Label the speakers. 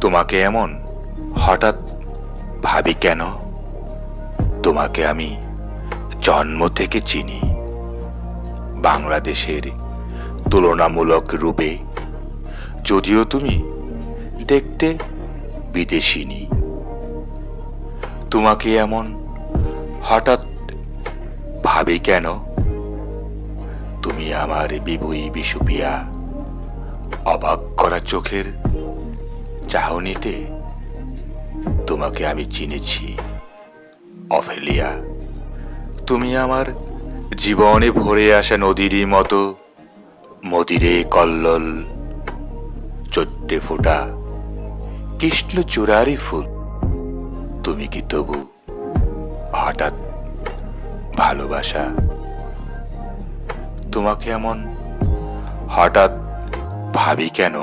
Speaker 1: তোমাকে এমন? হঠাৎ ভাবি কেন? তোমাকে আমি জন্ম থেকে চিনি। বাংলাদেশের তুলনামূলক রূপে যদিও তুমি দেখতে বিদেশিনী। তোমাকে এমন হঠাৎ ভাবি কেন? তুমি আমার বিবুই বিষুপিয়া অবাক করা চোখের চাহনিতে তোমাকে আমি চিনেছি অফেলিয়া তুমি আমার জীবনে ভরে আসা নদীরই মতো, মদিরে কল্লোল চোদ্দে ফোটা, কৃষ্ণ কৃষ্ণচূড়ারই ফুল। তুমি কি তবু হঠাৎ ভালোবাসা? তোমাকে এমন হঠাৎ ভাবি কেন?